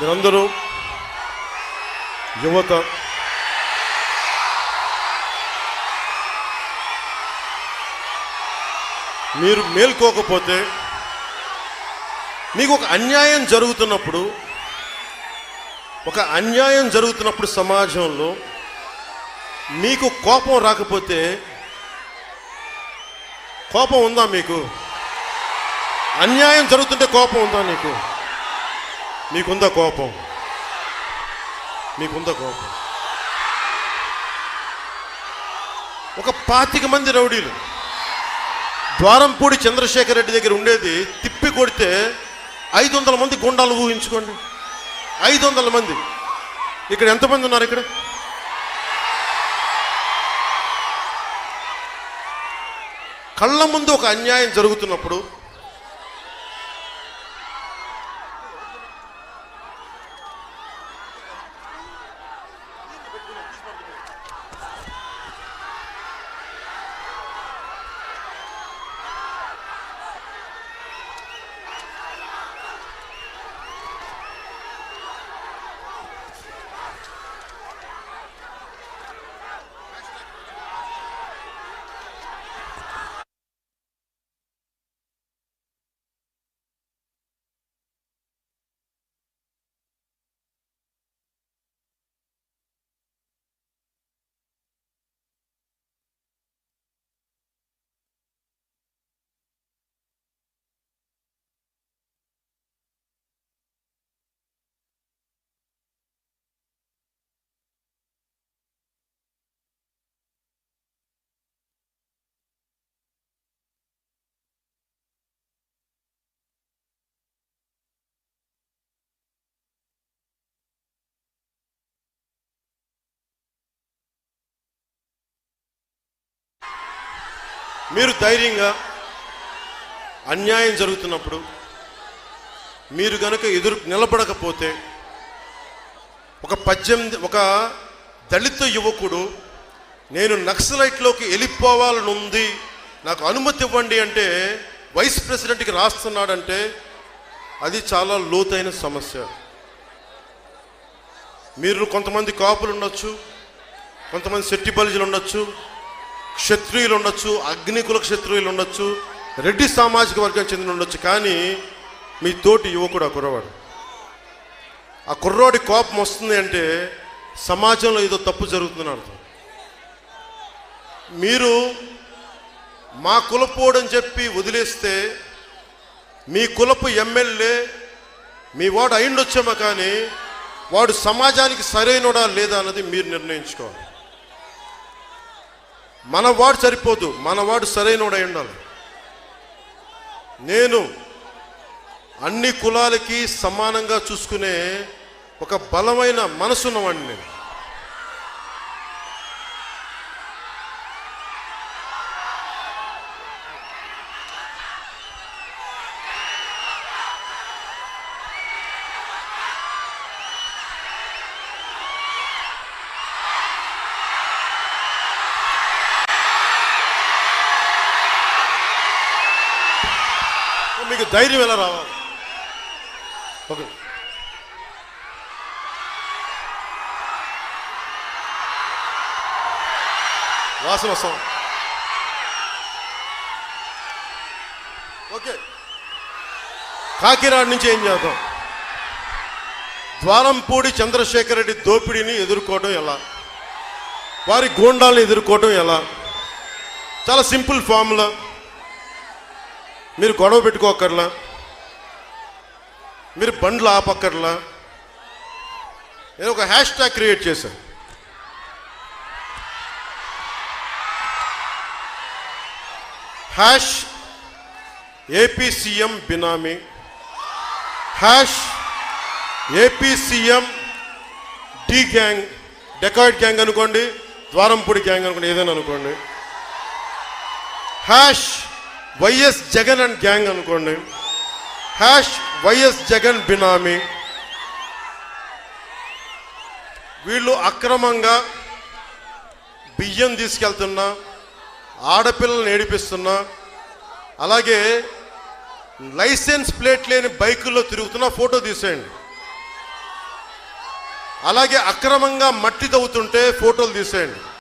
మీరందరూ యువత మీరు మేల్కోకపోతే మీకు ఒక అన్యాయం జరుగుతున్నప్పుడు ఒక అన్యాయం జరుగుతున్నప్పుడు సమాజంలో మీకు కోపం రాకపోతే కోపం ఉందా మీకు? అన్యాయం జరుగుతుంటే కోపం ఉందా నీకు? మీకుందా కోపం? మీకుందా కోపం? ఒక పాతిక మంది రౌడీలు ద్వారంపూడి చంద్రశేఖర్ రెడ్డి దగ్గర ఉండేది తిప్పి కొడితే ఐదు వందల మంది గుండాలు ఊహించుకోండి. ఐదు వందల మంది. ఇక్కడ ఎంతమంది ఉన్నారు ఇక్కడ? కళ్ళ ముందు ఒక అన్యాయం జరుగుతున్నప్పుడు మీరు ధైర్యంగా అన్యాయం జరుగుతున్నప్పుడు మీరు గనక ఎదురు నిలబడకపోతే ఒక పద్దెనిమిది ఒక దళిత యువకుడు నేను నక్సలైట్లోకి వెళ్ళిపోవాలని ఉంది నాకు అనుమతి ఇవ్వండి అంటే వైస్ ప్రెసిడెంట్కి రాస్తున్నాడంటే అది చాలా లోతైన సమస్య. మీరు కొంతమంది కాపులు ఉండొచ్చు కొంతమంది సెట్టి బలిజలు ఉండొచ్చు క్షత్రియులు ఉండొచ్చు అగ్నికుల క్షత్రియులు ఉండొచ్చు రెడ్డి సామాజిక వర్గం చెందిన ఉండొచ్చు కానీ మీ తోటి యువకుడు ఆ కుర్రవాడు. ఆ కుర్రోడి కోపం వస్తుంది అంటే సమాజంలో ఏదో తప్పు జరుగుతుందని అర్థం. మీరు మా కులపోడని చెప్పి వదిలేస్తే మీ కులపు ఎమ్మెల్యే మీ వాడు అయిండొచ్చేమో కానీ వాడు సమాజానికి సరైనడా లేదా అన్నది మీరు నిర్ణయించుకోవాలి. మన వాడు సరిపోదు మన వాడు సరైనోడు అయి ఉండాలి. నేను అన్ని కులాలకి సమానంగా చూసుకునే ఒక బలమైన మనసున్నవాడిని నేను. మీకు ధైర్యం ఎలా రావాలి? ఓకే. వాసన వస్తాం. ఓకే. కాకినాడ నుంచి ఏం చేద్దాం? ద్వారంపూడి చంద్రశేఖర్ రెడ్డి దోపిడీని ఎదుర్కోవడం ఎలా? వారి గూండాలను ఎదుర్కోవడం ఎలా? చాలా సింపుల్ ఫార్ములా. మీరు గొడవ పెట్టుకోకర్లా? మీరు బండ్లు ఆపక్కర్లా? నేను ఒక హ్యాష్ ట్యాగ్ క్రియేట్ చేశాను hash AP CM benami. Hash AP CM the gang dacoit gang అనుకోండి ద్వారంపూడి గ్యాంగ్ అనుకోండి ఏదైనా అనుకోండి. Hash YS Jagan and gang అనుకోండి. Hash YS Jagan benami. వీళ్ళు అక్రమంగా బియ్యం తీసుకెళ్తున్నా ఆడపిల్లల్ని ఏడిపిస్తున్నా అలాగే లైసెన్స్ ప్లేట్ లేని బైకుల్లో తిరుగుతున్న ఫోటో తీసేయండి. అలాగే అక్రమంగా మట్టి తవ్వుతుంటే ఫోటోలు తీసేయండి.